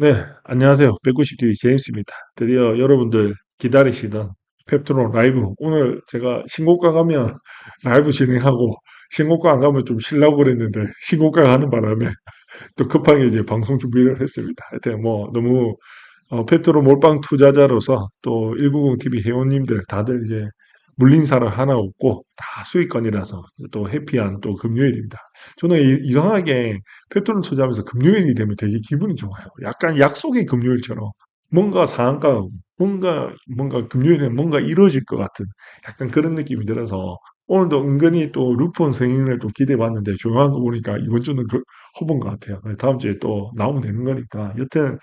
네, 안녕하세요. 190TV 제임스입니다. 드디어 여러분들 기다리시던 펩트론 라이브. 오늘 제가 신고가 가면 라이브 진행하고, 신고가 안 가면 좀 쉬려고 그랬는데, 신고가 가는 바람에 또 급하게 이제 방송 준비를 했습니다. 하여튼 뭐, 너무, 어, 펩트론 몰빵 투자자로서 또 190TV 회원님들 다들 이제 물린 사람 하나 없고, 다 수익권이라서 또 해피한 또 금요일입니다. 저는 이- 이상하게 펩톤을 투자하면서 금요일이 되면 되게 기분이 좋아요. 약간 약속의 금요일처럼 뭔가 상한가, 뭔가, 뭔가 금요일에 뭔가 이루어질 것 같은 약간 그런 느낌이 들어서 오늘도 은근히 또 루폰 승인을 또 기대해 봤는데 조용한 거 보니까 이번 주는 그 허본 것 같아요. 다음 주에 또 나오면 되는 거니까. 여튼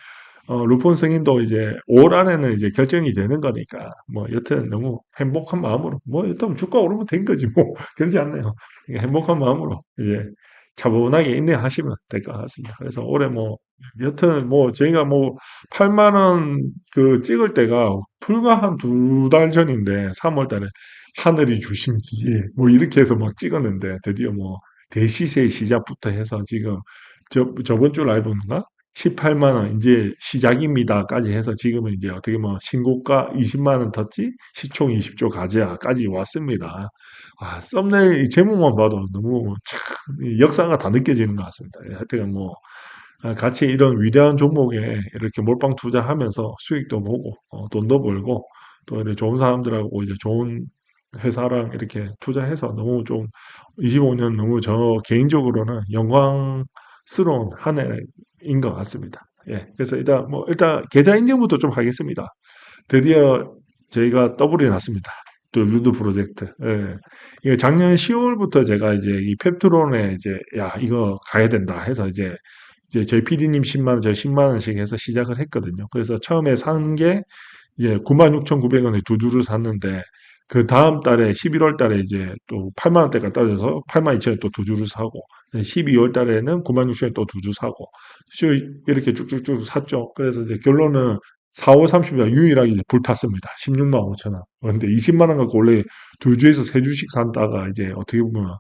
어, 루폰 승인도 이제 5월 안에는 이제 결정이 되는 거니까 뭐 여튼 너무 행복한 마음으로 뭐 여튼 주가 오르면 된 거지 뭐 그러지 않나요? 그러니까 행복한 마음으로 이제 차분하게 인내하시면 될 것 같습니다. 그래서 올해 뭐 여튼 뭐 저희가 뭐 8만 원 그 찍을 때가 불과 한 두 달 전인데 3월 달에 하늘이 주신 기회 뭐 이렇게 해서 막 찍었는데 드디어 뭐 대시세 시작부터 해서 지금 저 저번 주 라이브인가 18만 원 이제 시작입니다까지 해서 지금은 이제 어떻게 뭐 신고가 20만 원 덧지 시총 20조 가져야까지 왔습니다. 아, 썸네일 이 제목만 봐도 너무 참 역사가 다 느껴지는 것 같습니다. 예, 하여튼 뭐 아, 같이 이런 위대한 종목에 이렇게 몰빵 투자하면서 수익도 보고 어, 돈도 벌고 또 이렇게 좋은 사람들하고 이제 좋은 회사랑 이렇게 투자해서 너무 좀 25년 너무 저 개인적으로는 영광스러운 한 해 인것 같습니다. 예, 그래서 일단 뭐 일단 계좌 인증부터 좀 하겠습니다. 드디어 저희가 더블이 났습니다. 또 루드 프로젝트. 예. 이게 작년 10월부터 제가 이제 이 펩트론에 이제 야 이거 가야 된다 해서 이제 이제 저희 PD님 10만 원, 저 10만 원씩 해서 시작을 했거든요. 그래서 처음에 산 게 이제 96,900원에 두 주를 샀는데 그 다음 달에 11월 달에 이제 또 8만 원대가 떨어져서 8만 2천원 또두 주를 사고 12월 달에는 9만 6천원 또두 주 사고 이렇게 쭉쭉쭉 샀죠. 그래서 이제 결론은 4월 30일 유일하게 이제 불탔습니다. 16만 5천 원. 그런데 20만 원 갖고 원래 두 주에서 세 주씩 산다가 이제 어떻게 보면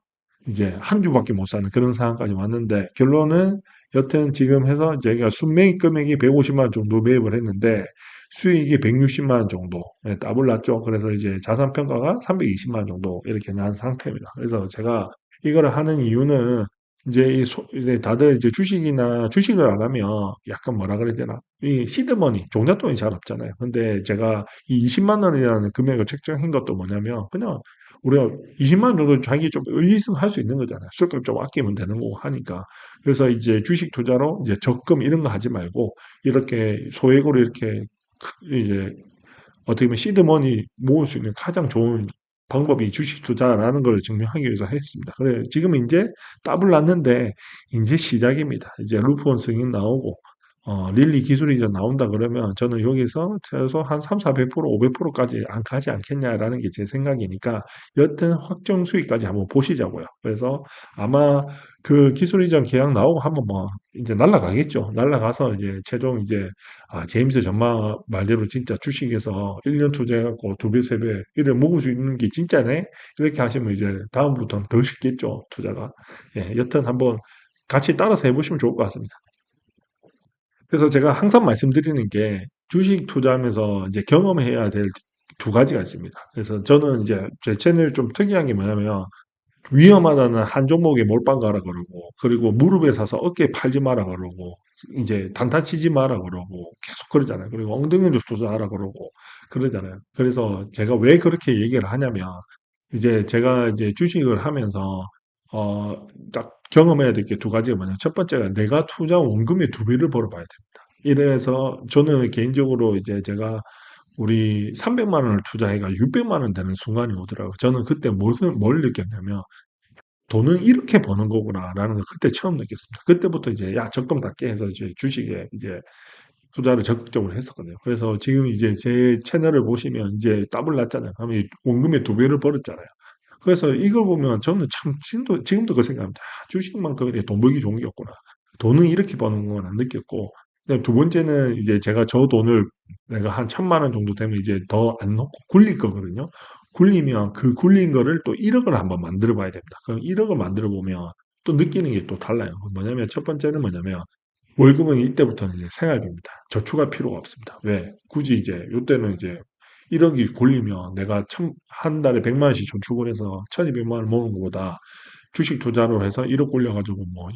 이제 한 주밖에 못 사는 그런 상황까지 왔는데 결론은 여튼 지금 해서 저희가 순매입 금액이 150만 원 정도 매입을 했는데 수익이 160만 원 정도 예, 더블 났죠. 그래서 이제 자산 평가가 320만 원 정도 이렇게 난 상태입니다. 그래서 제가 이거를 하는 이유는 이제 이 소, 이제 다들 이제 주식이나 주식을 안 하면 약간 뭐라 그래야 되나 이 시드머니 종잣돈이 잘 없잖아요. 근데 제가 이 20만 원이라는 금액을 책정한 것도 뭐냐면 그냥 우리가 20만 원 정도 자기 좀 의리승할 수 있는 거잖아요. 술값 좀 아끼면 되는 거고 하니까. 그래서 이제 주식 투자로 이제 적금 이런 거 하지 말고 이렇게 소액으로 이렇게 이제 어떻게 보면 시드머니 모을 수 있는 가장 좋은 방법이 주식 투자라는 걸 증명하기 위해서 했습니다. 그래 지금은 이제 더블 났는데 이제 시작입니다. 이제 루프원 승인 나오고 어, 릴리 기술이 이제 나온다 그러면 저는 여기서 최소 한 3, 400%, 500%까지 안 가지 않겠냐라는 게 제 생각이니까 여튼 확정 수익까지 한번 보시자고요. 그래서 아마 그 기술 이전 계약 나오고 한번 뭐 이제 날라가겠죠. 날라가서 이제 최종 이제 아, 제임스 전마 말대로 진짜 주식에서 1년 투자해갖고 두 배, 세 배, 이래 먹을 수 있는 게 진짜네? 이렇게 하시면 이제 다음부터는 더 쉽겠죠, 투자가. 예, 여튼 한번 같이 따라서 해보시면 좋을 것 같습니다. 그래서 제가 항상 말씀드리는 게 주식 투자하면서 이제 경험해야 될 두 가지가 있습니다. 그래서 저는 이제 제 채널 좀 특이한 게 뭐냐면 위험하다는 한 종목에 몰빵 가라 그러고 그리고 무릎에 사서 어깨에 팔지 마라 그러고 이제 단타 치지 마라 그러고 계속 그러잖아요. 그리고 엉덩이로 투자하라 그러고 그러잖아요. 그래서 제가 왜 그렇게 얘기를 하냐면 이제 제가 이제 주식을 하면서 어 딱 경험해야 될 게 두 가지가 뭐냐면 첫 번째가 내가 투자한 원금의 두 배를 벌어봐야 됩니다. 이래서 저는 개인적으로 이제 제가 우리 300만 원을 투자해가 600만 원 되는 순간이 오더라고요. 저는 그때 무엇을 뭘 느꼈냐면 '돈은 이렇게 버는 거구나.'라는 걸 그때 처음 느꼈습니다. 그때부터 이제 '야 적금 닫게.' 해서 이제 주식에 이제 투자를 적극적으로 했었거든요. 그래서 지금 이제 제 채널을 보시면 이제 더블 났잖아요. 그러면 이 원금의 두 배를 벌었잖아요. 그래서 이걸 보면 저는 참 지금도 지금도 그 생각합니다. '아 주식만큼 이렇게 돈 벌기 좋은 게 없구나. 돈은 이렇게 버는구나.' 느꼈고 그다음에 두 번째는 이제 제가 저 돈을 내가 한 1,000만 원 정도 되면 이제 더 안 넣고 굴릴 거거든요. 굴리면 그 굴린 거를 또 1억을 한번 만들어 봐야 됩니다. 그럼 1억을 만들어 보면 또 느끼는 게 또 달라요. 뭐냐면 첫 번째는 뭐냐면 월급은 이때부터는 이제 생활비입니다. 저축할 필요가 없습니다. 왜? 굳이 이제 요때는 이제 1억이 굴리면 내가 천, 한 달에 100만 원씩 저축을 해서 1200만 원 모으는 것보다 주식 투자로 해서 1억 올려가지고 뭐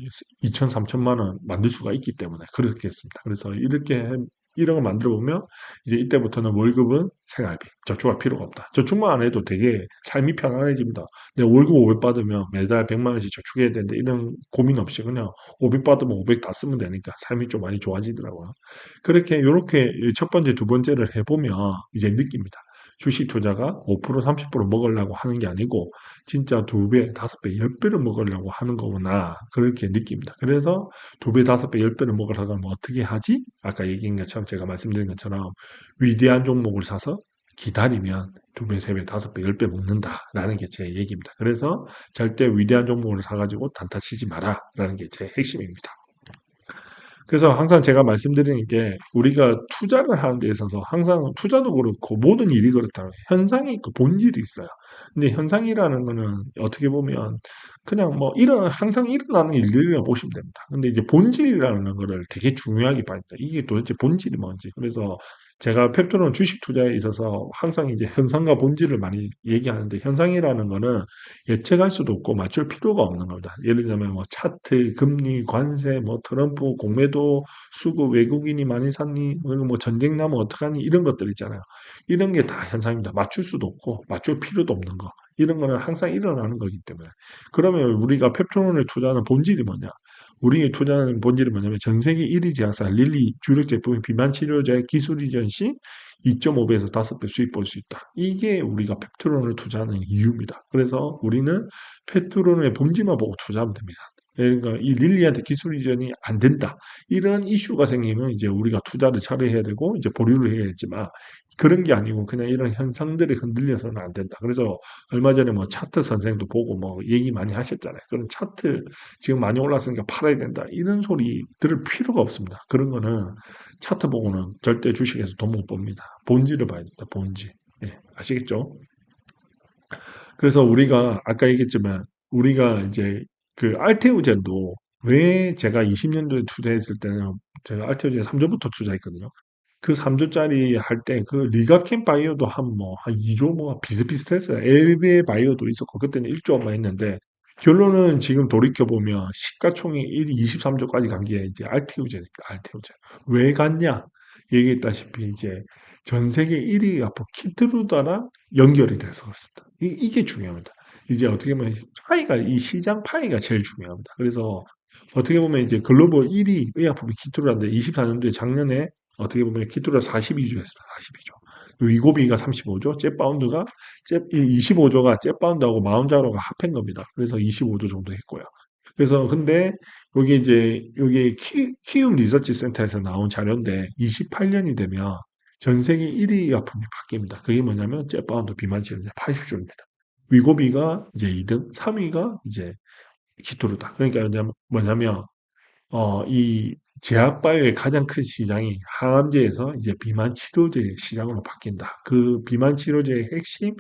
2천, 3천만 원 만들 수가 있기 때문에 그렇게 했습니다. 그래서 이렇게 1억을 만들어 보면 이제 이때부터는 월급은 생활비, 저축할 필요가 없다. 저축만 안 해도 되게 삶이 편안해집니다. 내가 월급 500 받으면 매달 100만 원씩 저축해야 되는데 이런 고민 없이 그냥 500 받으면 500 다 쓰면 되니까 삶이 좀 많이 좋아지더라고요. 그렇게 이렇게 첫 번째, 두 번째를 해보면 이제 느낍니다. 주식 투자가 5% 30% 먹으려고 하는 게 아니고 진짜 두 배, 다섯 배, 열 배를 먹으려고 하는 거구나 그렇게 느낍니다. 그래서 두 배, 다섯 배, 열 배를 먹으려면 어떻게 하지? 아까 얘기한 것처럼 제가 말씀드린 것처럼 위대한 종목을 사서 기다리면 두 배, 세 배, 다섯 배, 열 배 먹는다라는 게 제 얘기입니다. 그래서 절대 위대한 종목을 사가지고 단타 치지 마라라는 게 제 핵심입니다. 그래서 항상 제가 말씀드리는 게 우리가 투자를 하는 데 있어서 항상 투자도 그렇고 모든 일이 그렇다면 현상이 있고 본질이 있어요. 근데 현상이라는 거는 어떻게 보면 그냥 뭐 일어 항상 일어나는 일들이라고 보시면 됩니다. 근데 이제 본질이라는 거를 되게 중요하게 봐야 된다. 이게 도대체 본질이 뭔지. 그래서 제가 펩토론 주식 투자에 있어서 항상 이제 현상과 본질을 많이 얘기하는데 현상이라는 거는 예측할 수도 없고 맞출 필요가 없는 겁니다. 예를 들면 뭐 차트, 금리, 관세, 뭐 트럼프 공매도, 수급, 외국인이 많이 샀니, 뭐 전쟁 나면 어떡하니 이런 것들 있잖아요. 이런 게 다 현상입니다. 맞출 수도 없고 맞출 필요도 없는 거. 이런 거는 항상 일어나는 거기 때문에. 그러면 우리가 펩토론에 투자하는 본질이 뭐냐? 우리의 투자하는 본질이 뭐냐면 전 세계 1위 제약사 릴리 주력 제품의 비만 치료제 기술 이전 시 2.5배에서 5배 수익 볼 수 있다. 이게 우리가 펩트론을 투자하는 이유입니다. 그래서 우리는 펩트론의 본질만 보고 투자하면 됩니다. 그러니까 이 릴리한테 기술 이전이 안 된다. 이런 이슈가 생기면 이제 우리가 투자를 처리해야 되고 이제 보류를 해야겠지만 그런 게 아니고 그냥 이런 현상들이 흔들려서는 안 된다. 그래서 얼마 전에 뭐 차트 선생도 보고 뭐 얘기 많이 하셨잖아요. 그런 차트 지금 많이 올랐으니까 팔아야 된다. 이런 소리 들을 필요가 없습니다. 그런 거는 차트 보고는 절대 주식에서 돈못 법니다. 본질을 봐야 된다. 본질. 예, 아시겠죠? 그래서 우리가 아까 얘기했지만 우리가 이제 그 알테오젠도 왜 제가 20년도에 투자했을 때는 제가 알테오젠 3조부터 투자했거든요. 그 3조짜리 할 때 그 리가켄 바이오도 한 뭐 한 2조 뭐 비슷비슷했어요. 엘베 바이오도 있었고 그때는 1조 얼마 했는데 결론은 지금 돌이켜 보면 시가총액 1위 23조까지 간 게 이제 알테오젠입니다. 알테오젠. 왜 갔냐? 얘기했다시피 이제 전 세계 1위가 뭐 키트루다랑 연결이 돼서 그렇습니다. 이, 이게 중요합니다. 이제 어떻게 보면 파이가 이 시장 파이가 제일 중요합니다. 그래서 어떻게 보면 이제 글로벌 1위 의약품이 키트루라인데 24년도에 작년에 어떻게 보면 키트루가 42조였습니다. 42조. 위고비가 35조, 잽바운드가 잽 25조가 잽바운드하고 마운자로가 합한 겁니다. 그래서 25조 정도 했고요. 그래서 근데 여기 이제 여기 키, 키움 리서치 센터에서 나온 자료인데 28년이 되면 전 세계 1위 약품이 바뀝니다. 그게 뭐냐면 잽바운드 비만 치료제 80조입니다. 위고비가 이제 2등, 3위가 이제 키토르다. 그러니까 뭐냐면 어, 이 제약바이오의 가장 큰 시장이 항암제에서 이제 비만 치료제 시장으로 바뀐다. 그 비만 치료제의 핵심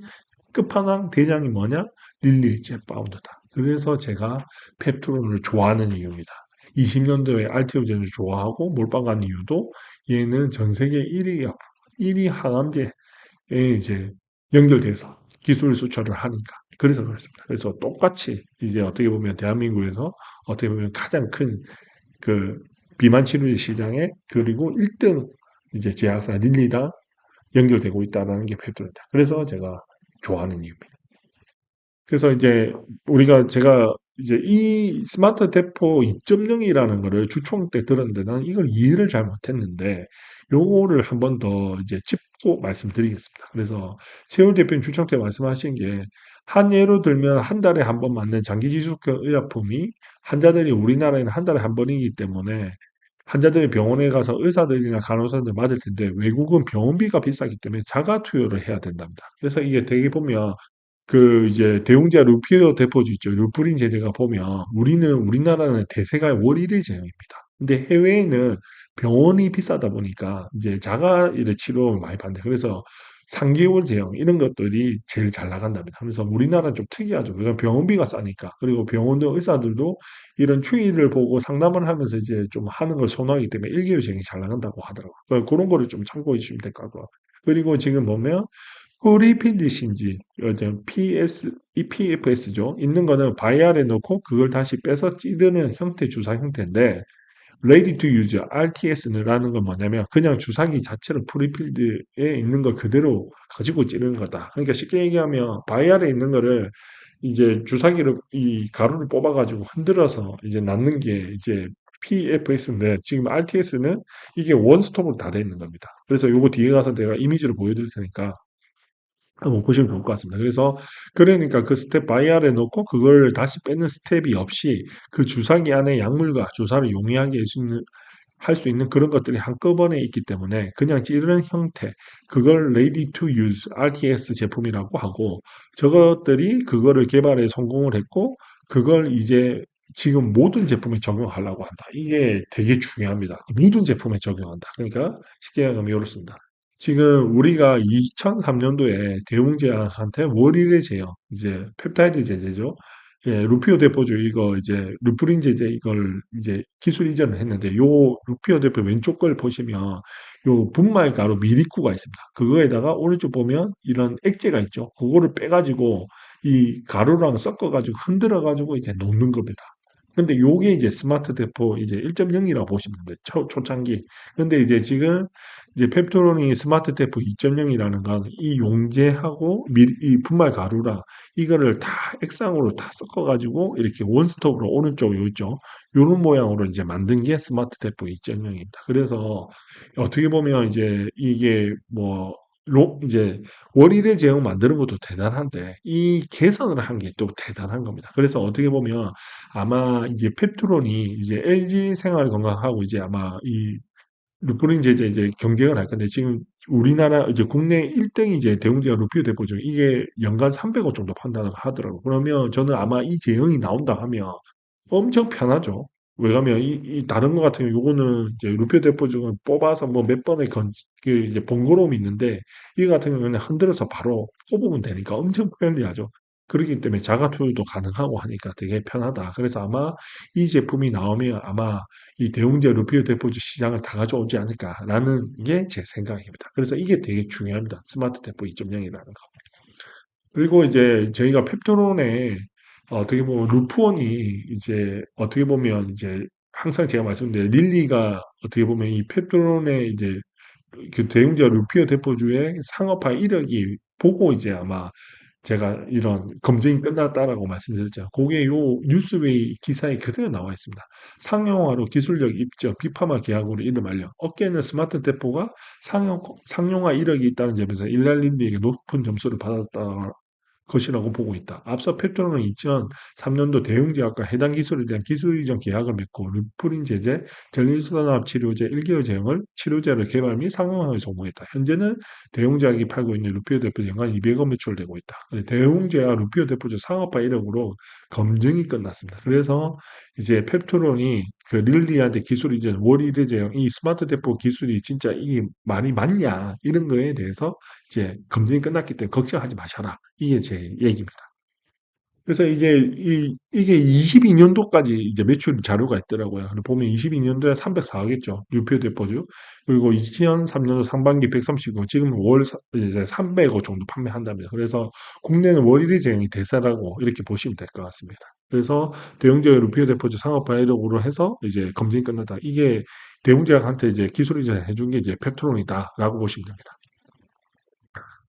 끝판왕 대장이 뭐냐? 릴리 잽바운드다. 그래서 제가 펩토론을 좋아하는 이유입니다. 20년도에 알테오젠을 좋아하고 몰빵 간 이유도 얘는 전 세계 1위 1위 항암제에 이제 연결돼서 기술 수출을 하니까 그래서 그렇습니다. 그래서 똑같이 이제 어떻게 보면 대한민국에서 어떻게 보면 가장 큰 그 비만 치료제 시장에 그리고 1등 이제 제약사 릴리랑 연결되고 있다는 게 펩토입니다. 그래서 제가 좋아하는 이유입니다. 그래서 이제 우리가 제가 이제 이 스마트 대포 2.0이라는 거를 주총 때 들었는데 나는 이걸 이해를 잘 못했는데 요거를 한 번 더 이제 짚고 말씀드리겠습니다. 그래서 세월 대표님 주총 때 말씀하신 게 한 예로 들면 한 달에 한 번 맞는 장기 지속형 의약품이 환자들이 우리나라에는 한 달에 한 번이기 때문에 환자들이 병원에 가서 의사들이나 간호사들 맞을 텐데 외국은 병원비가 비싸기 때문에 자가 투여를 해야 된답니다. 그래서 이게 되게 보면 그 이제 대웅제 루피오 대포주 있죠. 루프린 제제가 보면 우리는 우리나라는 대세가 월 1일 제형입니다. 근데 해외에는 병원이 비싸다 보니까 이제 자가 이래 치료를 많이 받는데 그래서 3개월 제형 이런 것들이 제일 잘 나간답니다. 그래서 우리나라는 좀 특이하죠. 왜냐면 병원비가 싸니까. 그리고 병원도 의사들도 이런 추이를 보고 상담을 하면서 이제 좀 하는 걸 선호하기 때문에 1개월 제형이 잘 나간다고 하더라고요. 그러니까 그런 거를 좀 참고해 주시면 될 것 같고요. 그리고 지금 보면 프리핀디신지 PS, EPFS죠. 있는 거는 바이알에 넣고 그걸 다시 빼서 찌르는 형태 주사 형태인데 ready to use RTS라는 건 뭐냐면 그냥 주사기 자체를 프리필드에 있는 걸 그대로 가지고 찌르는 거다. 그러니까 쉽게 얘기하면 바이알에 있는 거를 이제 주사기를 이 가루를 뽑아가지고 흔들어서 이제 낳는 게 이제 PFS인데 지금 RTS는 이게 원스톱으로 다 돼 있는 겁니다. 그래서 요거 뒤에 가서 내가 이미지를 보여드릴 테니까 한번 보시면 좋을 것 같습니다. 그래서 그러니까 그 스텝 바이알에 넣고 그걸 다시 빼는 스텝이 없이 그 주사기 안에 약물과 주사를 용이하게 할 수 있는 할수 있는 그런 것들이 한꺼번에 있기 때문에 그냥 찌르는 형태 그걸 ready to use RTS 제품이라고 하고 저것들이 그거를 개발에 성공을 했고 그걸 이제 지금 모든 제품에 적용하려고 한다. 이게 되게 중요합니다. 모든 제품에 적용한다. 그러니까 쉽게 얘기하면 이렇습니다. 지금 우리가 2003년도에 대웅제약한테 월일의 제형, 이제 펩타이드 제제죠. 예, 루피오 대포죠. 이거 이제 루프린 제제 이걸 이제 기술 이전을 했는데 요 루피오 대포 왼쪽 걸 보시면 요 분말 가루 미리쿠가 있습니다. 그거에다가 오른쪽 보면 이런 액체가 있죠. 그거를 빼가지고 이 가루랑 섞어가지고 흔들어가지고 이제 놓는 겁니다. 근데 요게 이제 스마트 대포 이제 1.0이라고 보시면 돼요. 초, 초창기. 근데 이제 지금 이제 펩토론이 스마트 테프 2.0이라는 건 이 용제하고 미, 이 분말 가루랑 이거를 다 액상으로 다 섞어 가지고 이렇게 원스톱으로 오른쪽 요 있죠. 요런 모양으로 이제 만든 게 스마트 테프 2.0입니다. 그래서 어떻게 보면 이제 이게 뭐 로, 이제 월일의 제형 만드는 것도 대단한데 이 개선을 한 게 또 대단한 겁니다. 그래서 어떻게 보면 아마 이제 펩트론이 이제 LG 생활 건강하고 이제 아마 이 루프린 제제 이제 경쟁을 할 건데 지금 우리나라 이제 국내 1등이 이제 대웅제약 루피오 대포죠. 이게 연간 300억 정도 판다고 하더라고. 그러면 저는 아마 이 제형이 나온다 하면 엄청 편하죠. 왜냐면 이, 이 다른 거 같은 경우 요거는 이제 루피오 대포 중은 뽑아서 뭐 몇 번의 건, 그 이제 번거로움이 있는데 이거 같은 경우는 흔들어서 바로 뽑으면 되니까 엄청 편리하죠. 그렇기 때문에 자가 투여도 가능하고 하니까 되게 편하다. 그래서 아마 이 제품이 나오면 아마 이 대웅제 루피오 대포주 시장을 다 가져오지 않을까라는 게 제 생각입니다. 그래서 이게 되게 중요합니다. 스마트 대포 2.0이라는 거. 그리고 이제 저희가 펩토론에 어떻게 보면 루프원이 이제 어떻게 보면 이제 항상 제가 말씀드린 릴리가 어떻게 보면 이 펩토론의 이제 그 대웅제 루피오 대포주의 상업화 이력이 보고 이제 아마 제가 이런 검증이 끝났다라고 말씀드렸죠. 그게 요 뉴스웨이 기사에 그대로 나와 있습니다. 상용화로 기술력 입증, 비파마 계약으로 이름 알려. 어깨는 스마트 대포가 상용, 상용화 이력이 있다는 점에서 일랄린디에게 높은 점수를 받았다. 것이라고 보고 있다. 앞서 펩토론은 2003년도 대응 제약과 해당 기술에 대한 기술 이전 계약을 맺고 루프린 제제, 전리수단합 치료제 1개월 제형을 치료제를 개발 및 상용화에 성공했다. 현재는 대웅제약이 팔고 있는 루피오 대포 연간 200억 매출되고 있다. 대웅제약 루피오 대포주 상업화 이력으로 검증이 끝났습니다. 그래서 이제 펩토론이 그 릴리한테 기술 이전 월일의 제형 이 스마트 대포 기술이 진짜 이 말이 맞냐 이런 거에 대해서 이제 검증이 끝났기 때문에 걱정하지 마셔라. 이게 제 얘기입니다. 그래서 이게 이 이게 22년도까지 이제 매출 자료가 있더라고요. 보면 22년도에 304억이었죠. 유표 대포주. 그리고 2003년도 상반기 130억, 지금 월 이제 300억 정도 판매한답니다. 그래서 국내는 월일의 제형이 대세라고 이렇게 보시면 될 것 같습니다. 그래서 대형제의 루피오 대포주 상업화 이력으로 해서 이제 검증이 끝났다. 이게 대웅제약한테 이제 기술 이전 해준 게 이제 펩토론이다라고 보시면 됩니다.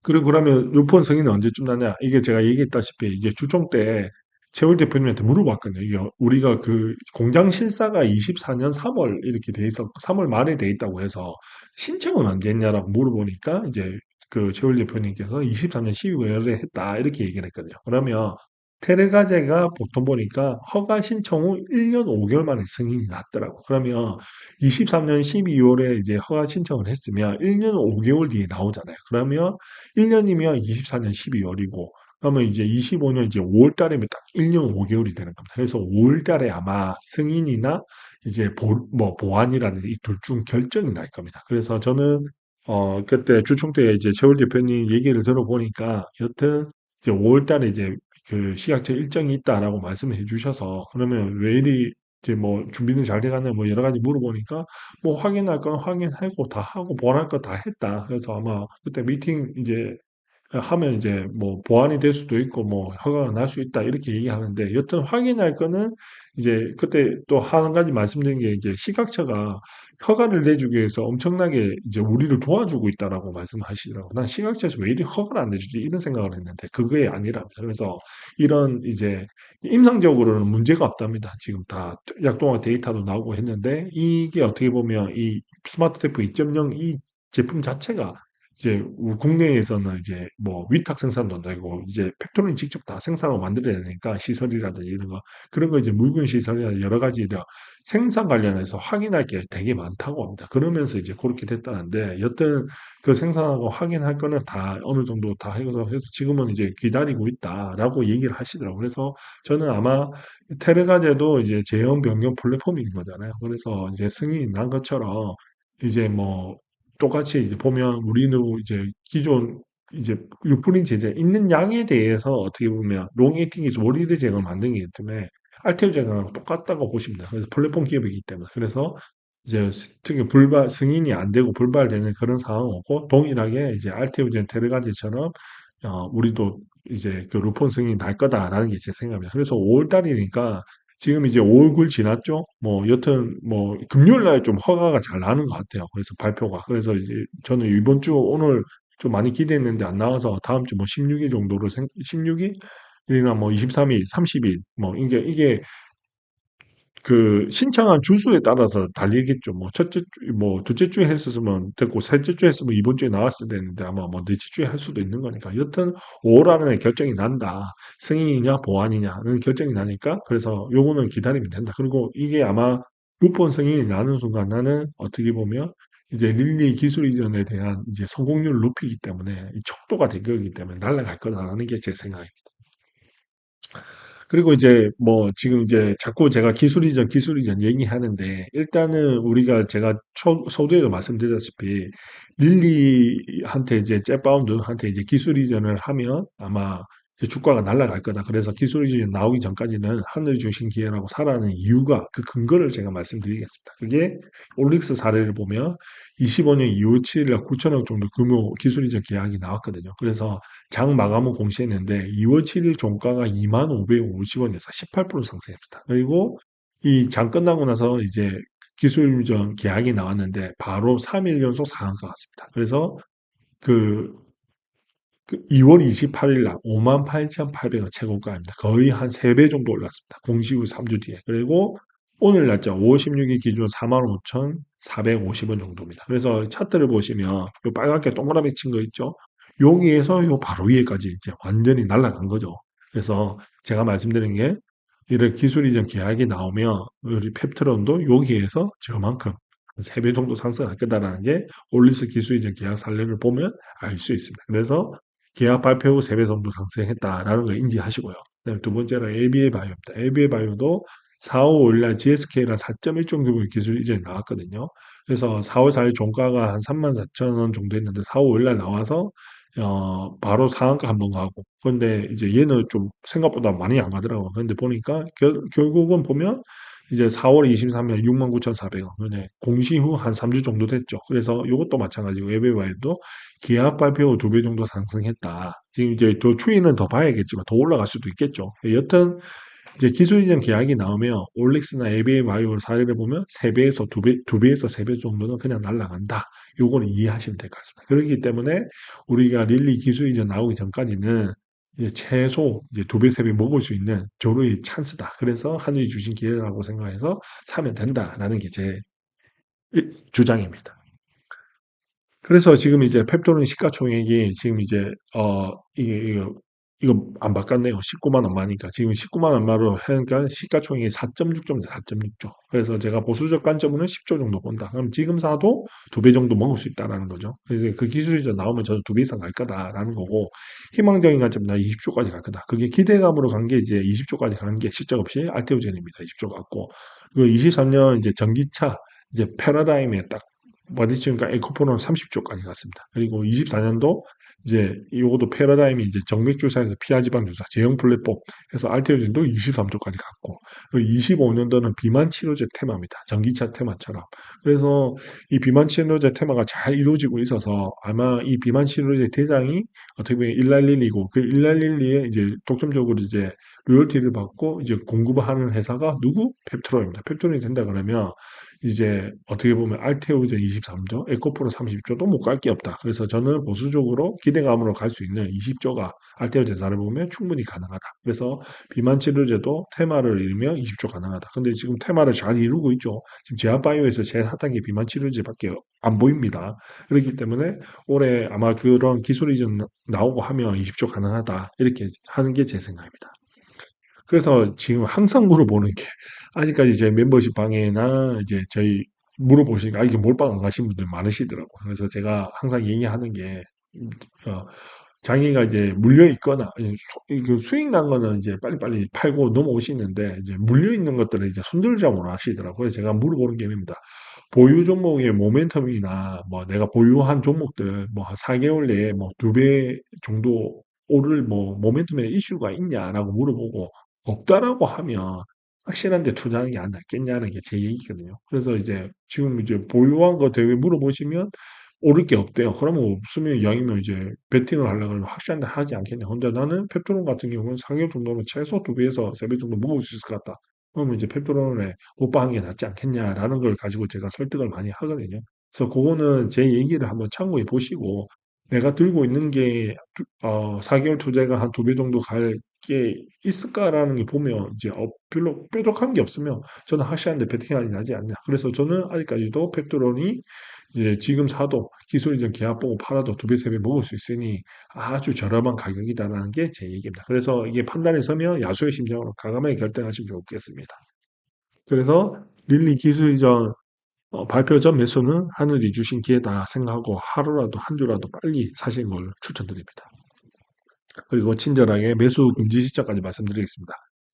그리고 그러면 루폰 승인은 언제쯤 나냐? 이게 제가 얘기했다시피 이제 주총 때 최월 대표님한테 물어봤거든요. 이게 우리가 그 공장 실사가 24년 3월 이렇게 돼 있어 3월 말에 돼 있다고 해서 신청은 언제 했냐라고 물어보니까 이제 그 최월 대표님께서 24년 12월에 했다 이렇게 얘기를 했거든요. 그러면 테레가제가 보통 보니까 허가 신청 후 1년 5개월 만에 승인이 났더라고. 그러면 23년 12월에 이제 허가 신청을 했으면 1년 5개월 뒤에 나오잖아요. 그러면 1년이면 24년 12월이고, 그러면 이제 25년 이제 5월 달이면 딱 1년 5개월이 되는 겁니다. 그래서 5월 달에 아마 승인이나 이제 보, 뭐 보완이라는 이 둘 중 결정이 날 겁니다. 그래서 저는 어, 그때 주총 때 이제 최울 대표님 얘기를 들어보니까 여튼 이제 5월 달에 이제 그 시약처 일정이 있다라고 말씀을 해 주셔서 그러면 왜 이리 이제 뭐 준비는 잘 돼가냐 뭐 여러 가지 물어보니까 뭐 확인할 건 확인하고 다 하고 보완할 거다 했다. 그래서 아마 그때 미팅 이제 하면 이제 뭐 보완이 될 수도 있고 뭐 허가가 날 수 있다 이렇게 얘기하는데 여튼 확인할 거는 이제 그때 또 한 가지 말씀드린 게 이제 시각처가 허가를 내주기 위해서 엄청나게 이제 우리를 도와주고 있다라고 말씀하시더라고요. 난 시각처에서 왜 이리 허가를 안 내주지 이런 생각을 했는데 그게 아니랍니다. 그래서 이런 이제 임상적으로는 문제가 없답니다. 지금 다 약동화 데이터도 나오고 했는데 이게 어떻게 보면 이 스마트 테프 2.0 이 제품 자체가 이제 우- 국내에서는 이제 뭐 위탁 생산도 안 되고 이제 팩토리는 직접 다 생산하고 만들어야 되니까 시설이라든지 이런 거 그런 거 이제 묽은 시설이나 여러 가지 이런 생산 관련해서 확인할 게 되게 많다고 합니다. 그러면서 이제 그렇게 됐다는데 여튼 그 생산하고 확인할 거는 다 어느 정도 다 해서 해서 지금은 이제 기다리고 있다라고 얘기를 하시더라고요. 그래서 저는 아마 테레가제도 이제 제형 변경 플랫폼인 거잖아요. 그래서 이제 승인이 난 것처럼 이제 뭐 똑같이 이제 보면 우리는 이제 기존 이제 유프린 제재 있는 양에 대해서 어떻게 보면 롱에이팅에서 월이드 제형을 만든 게 때문에 알테오 제형하고 똑같다고 돼요. 그래서 플랫폼 기업이기 때문에 그래서 이제 스- 특히 불발 승인이 안 되고 불발되는 그런 상황 없고 동일하게 이제 알테오 제 테르가지처럼 어, 우리도 이제 그 루폰 승인이 날 거다라는 게 제 생각입니다. 그래서 5월 달이니까 지금 이제 5월 9일 지났죠? 뭐, 여튼, 뭐, 금요일 날 좀 허가가 잘 나는 것 같아요. 그래서 발표가. 그래서 이제 저는 이번 주 오늘 좀 많이 기대했는데 안 나와서 다음 주 뭐 16일 정도로 생, 16일? 이나 뭐 23일, 30일, 뭐, 이게, 이게 그 신청한 주수에 따라서 달리겠죠. 뭐 첫째 주, 뭐 둘째 주에 했었으면 됐고 셋째 주에 했으면 이번 주에 나왔어야 되는데 아마 뭐 넷째 주에 할 수도 있는 거니까 여튼 5월 안에 결정이 난다. 승인이냐 보완이냐는 결정이 나니까 그래서 요거는 기다리면 된다. 그리고 이게 아마 루폰 승인이 나는 순간 나는 어떻게 보면 이제 릴리 기술 이전에 대한 이제 성공률 높이기 때문에 이 척도가 된 거기 때문에 날아갈 거다라는 게 제 생각입니다. 그리고 이제 뭐 지금 이제 자꾸 제가 기술 이전, 기술 이전 얘기하는데 일단은 우리가 제가 초, 서두에도 말씀드렸다시피 릴리한테 이제 jet바운드한테 이제 기술 이전을 하면 아마 주가가 날아갈 거다. 그래서 기술 이전 나오기 전까지는 하늘이 주신 기회라고 살아는 이유가 그 근거를 제가 말씀드리겠습니다. 그게 올릭스 사례를 보면 25년 2월 7일 9천억 정도 규모 기술 이전 계약이 나왔거든요. 그래서 장 마감을 공시했는데 2월 7일 종가가 2550원에서 18% 상승했습니다. 그리고 이 장 끝나고 나서 이제 기술전 계약이 나왔는데 바로 3일 연속 상한가 갔습니다. 그래서 그, 그 2월 28일 날 58,800원 최고가입니다. 거의 한 3배 정도 올랐습니다. 공시 후 3주 뒤에. 그리고 오늘 날짜 5월 16일 기준 45,450원 정도입니다. 그래서 차트를 보시면 요 빨갛게 동그라미 친 거 있죠? 여기에서 요 바로 위에까지 이제 완전히 날아간 거죠. 그래서 제가 말씀드린 게 이런 기술 이전 계약이 나오면 우리 펩트론도 여기에서 저만큼 3배 정도 상승할 거다라는 게 올리스 기술 이전 계약 사례를 보면 알 수 있습니다. 그래서 계약 발표 후 3배 정도 상승했다라는 걸 인지하시고요. 두 번째는 ABA 바이오입니다. ABA 바이오도 4월 5일날 GSK랑 4.1조 규모의 기술 이전이 나왔거든요. 그래서 4월 4일 종가가 한 34,000원 정도 했는데 4월 5일날 나와서 어, 바로 상한가 한 번 가고. 그런데 이제 얘는 좀 생각보다 많이 안 가더라고요. 그런데 보니까 결, 결국은 보면 이제 4월 23일 69,400원. 근데 공시 후 한 3주 정도 됐죠. 그래서 이것도 마찬가지고 에베바이도 계약 발표 후 2배 정도 상승했다. 지금 이제 더 추이는 더 봐야겠지만 더 올라갈 수도 있겠죠. 여튼 이제 기술 이전 계약이 나오면 올릭스나 에비에 바이오 사례를 보면 3배에서 2배, 2배에서 3배 정도는 그냥 날아간다. 요거는 이해하시면 될 것 같습니다. 그렇기 때문에 우리가 릴리 기술 이전 나오기 전까지는 이제 최소 이제 2배, 3배 먹을 수 있는 조류의 찬스다. 그래서 하늘이 주신 기회라고 생각해서 사면 된다라는 게 제 주장입니다. 그래서 지금 이제 펩토른 시가총액이 지금 이제 어 이게 이거 이거 안 바꿨네요. 19만 얼마니까 지금 19만 얼마로 하니까 시가총액이 4.6조입니다. 4.6조. 그래서 제가 보수적 관점으로는 10조 정도 본다. 그럼 지금 사도 두 배 정도 먹을 수 있다라는 거죠. 그래서 그 기술이 나오면 저는 두 배 이상 갈 거다라는 거고 희망적인 관점은 20조까지 갈 거다. 그게 기대감으로 간 게 이제 20조까지 가는 게 실적 없이 알테오젠입니다. 20조 같고 그 23년 이제 전기차 이제 패러다임에 딱 마디치니까 에코프로는 30조까지 갔습니다. 그리고 24년도 이제 이것도 패러다임이 이제 정맥 주사에서 피하지방 주사 제형 플랫폼 해서 알테오젠도 23조까지 갔고 25년도는 비만 치료제 테마입니다. 전기차 테마처럼. 그래서 이 비만 치료제 테마가 잘 이루어지고 있어서 아마 이 비만 치료제 대장이 어떻게 보면 일랄릴리고 그 일랄릴리에 이제 독점적으로 이제 로열티를 받고 이제 공급하는 회사가 누구? 펩트론입니다. 펩트론이 된다 그러면 이제 어떻게 보면 알테오젠 23조, 에코프로 30조도 못 갈 게 없다. 그래서 저는 보수적으로 기대감으로 갈 수 있는 20조가 알테오 제사를 보면 충분히 가능하다. 그래서 비만 치료제도 테마를 이루면 20조 가능하다. 근데 지금 테마를 잘 이루고 있죠. 지금 제아바이오에서 제 사단계 비만 치료제밖에 안 보입니다. 그렇기 때문에 올해 아마 그런 기술이 좀 나오고 하면 20조 가능하다. 이렇게 하는 게 제 생각입니다. 그래서 지금 항상 물어보는 게 아직까지 제 멤버십 방에나 이제 저희 물어보시니까 아, 이게 몰빵 안 가신 분들 많으시더라고요. 그래서 제가 항상 얘기하는 게 어, 장애가 이제 물려 있거나 그 수익 난 거는 이제 빨리빨리 팔고 넘어오시는데 이제 물려 있는 것들을 이제 손들자고 하시더라고요. 제가 물어보는 게 있습니다. 보유 종목의 모멘텀이나 뭐 내가 보유한 종목들 뭐 4개월 내에 뭐 두 배 정도 오를 뭐 모멘텀에 이슈가 있냐라고 물어보고 없다라고 하면 확실한데 투자하는 게 안 낫겠냐는 게 제 얘기거든요. 그래서 이제 지금 이제 보유한 거 되게 물어보시면 오를 게 없대요. 그러면 없으면 양이면 이제 베팅을 하려고 하면 확실한데 하지 않겠냐. 근데 나는 펩토론 같은 경우는 4개월 정도면 최소 2배에서 3배 정도 먹을 수 있을 것 같다. 그러면 이제 펩토론에 오빠한 게 낫지 않겠냐라는 걸 가지고 제가 설득을 많이 하거든요. 그래서 그거는 제 얘기를 한번 참고해 보시고 내가 들고 있는 게 어, 4개월 투자가 한두배 정도 갈 게 있을까라는 게 보면 이제 어, 별로 뾰족한 게 없으면 저는 확실한데 베팅이 나지 않냐. 그래서 저는 아직까지도 펩토론이 이제 지금 사도 기술 이전 계약 보고 팔아도 두 배, 세 배 먹을 수 있으니 아주 저렴한 가격이다라는 게 제 얘기입니다. 그래서 이게 판단에 서면 야수의 심정으로 과감하게 결정하시면 좋겠습니다. 그래서 릴리 기술 이전 어, 발표 전 매수는 하늘이 주신 기회다 생각하고 하루라도 한 주라도 빨리 사시는 걸 추천드립니다. 그리고 친절하게 매수 금지 시점까지 말씀드리겠습니다.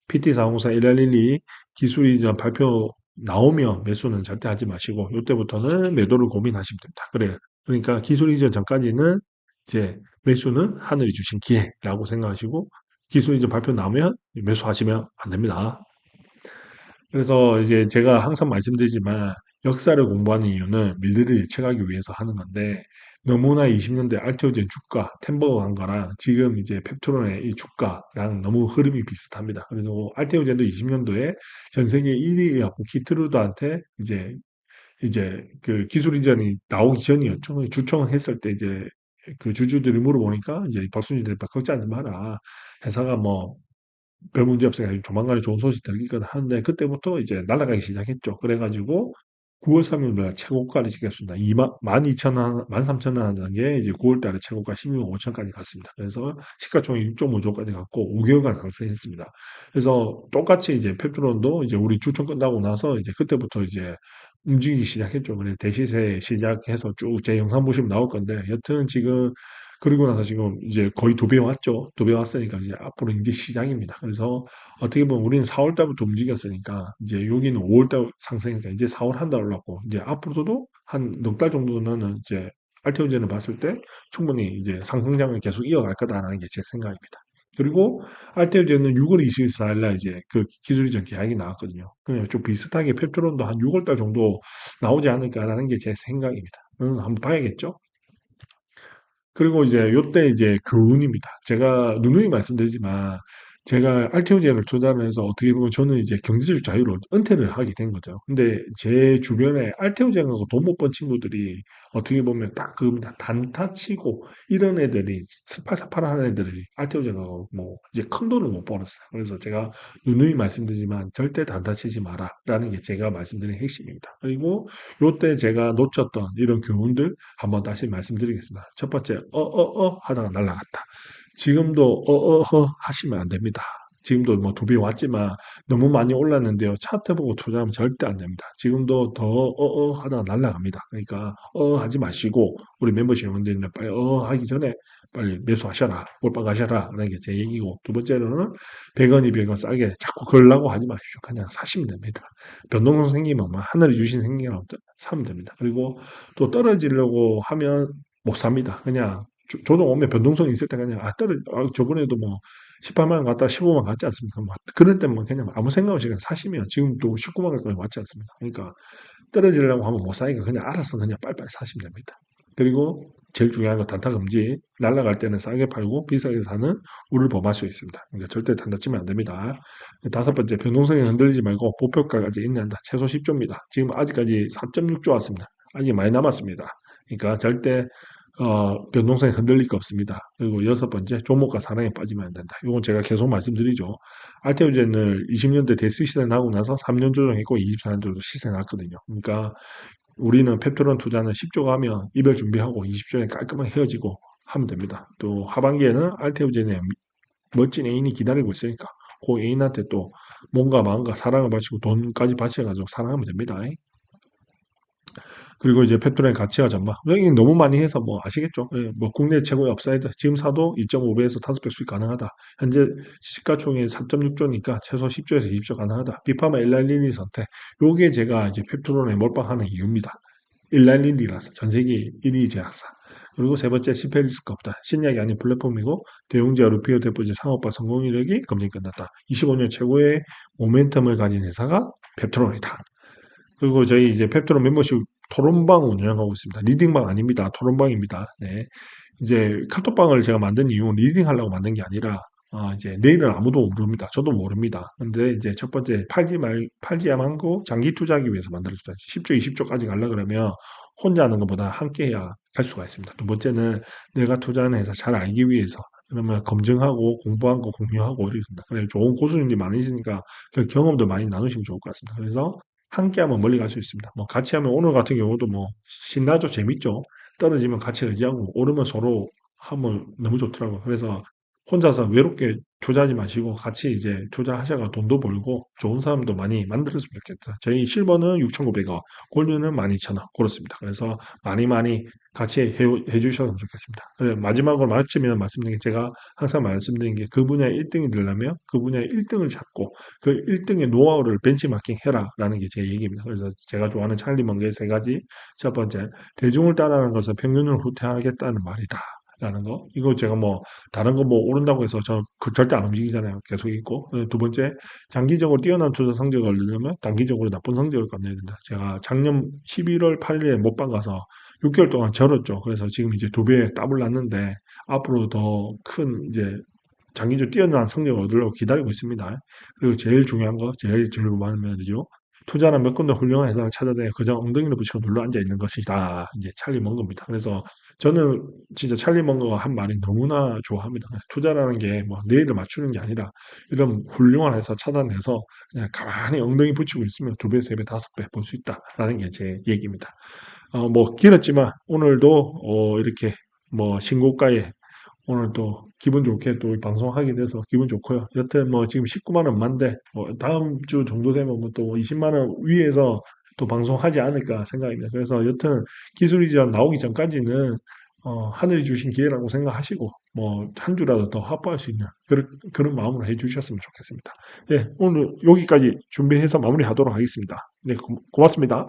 PT404 1112 기술 이전 발표 나오면 매수는 절대 하지 마시고 이때부터는 매도를 고민하시면 됩니다. 그래요. 그러니까 기술 이전 전까지는 이제 매수는 하늘이 주신 기회라고 생각하시고 기술 이전 발표 나오면 매수하시면 안 됩니다. 그래서 이제 제가 항상 말씀드리지만 역사를 공부하는 이유는 미래를 예측하기 위해서 하는 건데 너무나 20년대 알테오젠 주가, 템버거 간 거랑 지금 이제 펩트론의 이 주가랑 너무 흐름이 비슷합니다. 그래서 알테오젠도 20년도에 전 세계 1위였고 키트루드한테 이제 이제 그 기술 이전이 나오기 전이었죠. 주총을 했을 때 이제 그 주주들이 물어보니까 이제 박순진 대표 걱정하지 마라. 회사가 뭐 별 문제 없어요. 조만간에 좋은 소식 들리거든 하는데 그때부터 이제 날아가기 시작했죠. 그래가지고 9월 3일 날 최고가를 지켰습니다. 2만, 12,000원, 13,000원 하는 게 이제 9월 달에 최고가 12만 5천까지 갔습니다. 그래서 시가총액 6.5조까지 갔고 5개월간 상승했습니다. 그래서 똑같이 이제 펩트론도 이제 우리 주총 끝나고 나서 이제 그때부터 이제 움직이기 시작했죠. 그래서 대시세 시작해서 쭉 제 영상 보시면 나올 건데 여튼 지금 그리고 나서 지금 이제 거의 두 배 왔죠. 두 배 왔으니까 이제 앞으로 이제 시장입니다. 그래서 어떻게 보면 우리는 4월 달부터 움직였으니까 이제 여기는 5월 달 상승이니까 이제 4월 한 달 올랐고 이제 앞으로도 한 넉 달 정도는 이제 알테오젠을 봤을 때 충분히 이제 상승장을 계속 이어갈 거다라는 게 제 생각입니다. 그리고 알테오젠은 6월 24일 날 이제 그 기술 이전 계약이 나왔거든요. 그냥 좀 비슷하게 펩트론도 한 6월 달 정도 나오지 않을까라는 게 제 생각입니다. 음, 한번 봐야겠죠? 그리고 이제 요때 이제 교훈입니다. 제가 누누이 말씀드리지만 제가 알테오젠을 투자를 해서 어떻게 보면 저는 이제 경제적 자유로 은퇴를 하게 된 거죠. 근데 제 주변에 알테오젠하고 돈 못 번 친구들이 어떻게 보면 딱 그 단타 치고 이런 애들이 사팔사팔하는 애들이 알테오젠하고 뭐 이제 큰 돈을 못 벌었어요. 그래서 제가 누누이 말씀드리지만 절대 단타 치지 마라라는 게 제가 말씀드린 핵심입니다. 그리고 요때 제가 놓쳤던 이런 교훈들 한번 다시 말씀드리겠습니다. 첫 번째 어어어 하다가 날라갔다. 지금도 어어허 하시면 안 됩니다. 지금도 뭐 두 배 왔지만 너무 많이 올랐는데요. 차트 보고 투자하면 절대 안 됩니다. 지금도 더 어어 하다가 날라갑니다. 그러니까 어 하지 마시고 우리 멤버십 여러분들이나 빨리 어 하기 전에 빨리 매수하셔라. 몰빵 가셔라. 라는 게 제 얘기고 두 번째로는 100원, 200원 싸게 자꾸 걸라고 하지 마십시오. 그냥 사시면 됩니다. 변동성 생기면 뭐 하늘이 주신 생기라고 사면 됩니다. 그리고 또 떨어지려고 하면 못 삽니다. 그냥 조- 조정 오면 변동성이 있을 때 그냥 아 떨어 아, 저번에도 뭐 18만 원 갔다 15만 원 갔지 않습니까? 뭐 그럴 때만 그냥 아무 생각 없이 그냥 사시면 지금 또 19만 원까지 왔지 않습니까? 그러니까 떨어지려고 하면 못 사니까 그냥 알아서 그냥 빨리빨리 사시면 됩니다. 그리고 제일 중요한 건 단타 금지. 날라갈 때는 싸게 팔고 비싸게 사는 우를 범할 수 있습니다. 그러니까 절대 단타 치면 안 됩니다. 다섯 번째, 변동성이 흔들리지 말고 목표가까지 인내한다. 최소 10조입니다. 지금 아직까지 4.6조 왔습니다. 아직 많이 남았습니다. 그러니까 절대 어, 변동성이 흔들릴 거 없습니다. 그리고 여섯 번째, 종목과 사랑에 빠지면 안 된다. 이건 제가 계속 말씀드리죠. 알테오젠을 20년대 대수 시세 나고 나서 3년 조정했고 24년 정도 시세 났거든요. 그러니까 우리는 펩토론 투자는 10조 가면 이별 준비하고 20조에 깔끔하게 헤어지고 하면 됩니다. 또 하반기에는 알테오젠의 멋진 애인이 기다리고 있으니까 그 애인한테 또 뭔가 마음과 사랑을 바치고 돈까지 바쳐가지고 사랑하면 됩니다. 그리고 이제 펩토렌 가치와 전망. 여기 너무 많이 해서 뭐 아시겠죠? 예, 뭐 국내 최고의 업사이드. 지금 사도 2.5배에서 5배 수익 가능하다. 현재 시가총액 3.6조니까 최소 10조에서 20조 가능하다. 비파마 일랄리니 선택. 요게 제가 이제 펩토론에 몰빵하는 이유입니다. 일랄리니라서 전 세계 1위 제약사. 그리고 세 번째 시페리스크 없다. 신약이 아닌 플랫폼이고 대웅제와 루피오 대포지 상업화 성공 이력이 검증 끝났다. 25년 최고의 모멘텀을 가진 회사가 펩토론이다. 그리고 저희 이제 펩토론 멤버십 토론방 운영하고 있습니다. 리딩방 아닙니다. 토론방입니다. 네. 이제 카톡방을 제가 만든 이유는 리딩하려고 만든 게 아니라 어, 이제 내일은 아무도 모릅니다. 저도 모릅니다. 근데 이제 첫 번째 팔지 말 팔지야만 고 장기 투자하기 위해서 만들어졌다. 10조, 20조까지 가려 그러면 혼자 하는 것보다 함께 해야 할 수가 있습니다. 두 번째는 내가 투자하는 회사 잘 알기 위해서 그러면 검증하고 공부한 거 공유하고 이렇습니다. 그래 좋은 고수님들이 많으시니까 그 경험도 많이 나누시면 좋을 것 같습니다. 그래서 함께 하면 멀리 갈 수 있습니다. 뭐 같이 하면 오늘 같은 경우도 뭐 신나죠, 재밌죠. 떨어지면 같이 의지하고 오르면 서로 하면 너무 좋더라고요. 그래서 혼자서 외롭게 투자하지 마시고 같이 이제 투자하셔가 돈도 벌고 좋은 사람도 많이 만들었으면 좋겠다. 저희 실버는 6,900원, 골드는 12,000원 그렇습니다. 그래서 많이 많이 같이 해, 해주셨으면 좋겠습니다. 마지막으로 마치면 말씀드린 게 제가 항상 말씀드린 게 그 분야의 1등이 되려면 그 분야의 1등을 잡고 그 1등의 노하우를 벤치마킹 해라라는 게 제 얘기입니다. 그래서 제가 좋아하는 찰리 먼게의 세 가지 첫 번째 대중을 따라하는 것은 평균을 후퇴하겠다는 말이다. 라는 거. 이거 제가 뭐, 다른 거 뭐 오른다고 해서 저 그 절대 안 움직이잖아요. 계속 있고. 두 번째, 장기적으로 뛰어난 투자 성적을 얻으려면 단기적으로 나쁜 성적을 거둬야 된다. 제가 작년 11월 8일에 못방 가서 6개월 동안 절었죠. 그래서 지금 이제 두배 더블 났는데 앞으로 더 큰 이제 장기적으로 뛰어난 성적을 얻으려고 기다리고 있습니다. 그리고 제일 중요한 거, 제일 중요한 면이죠. 투자는 몇 군데 훌륭한 회사를 찾아내 그저 엉덩이를 붙이고 눌러 앉아 있는 것이다. 이제 찰리 먼거입니다. 그래서 저는 진짜 찰리 먼거가 한 말이 너무나 좋아합니다. 투자라는 게 뭐 내일을 맞추는 게 아니라 이런 훌륭한 회사 찾아내서 그냥 가만히 엉덩이 붙이고 있으면 두 배, 세 배, 다섯 배 볼 수 있다라는 게 제 얘기입니다. 어, 뭐 길었지만 오늘도 어, 이렇게 뭐 신고가에 오늘 또 기분 좋게 또 방송하게 돼서 기분 좋고요. 여튼 뭐 지금 19만 원만데 뭐 다음 주 정도 되면 뭐 또 20만 원 위에서 또 방송하지 않을까 생각입니다. 그래서 여튼 기술 이 전 나오기 전까지는 어, 하늘이 주신 기회라고 생각하시고 뭐 한 주라도 더 확보할 수 있는 그런, 그런 마음으로 해주셨으면 좋겠습니다. 네, 오늘 여기까지 준비해서 마무리하도록 하겠습니다. 네, 고, 고맙습니다.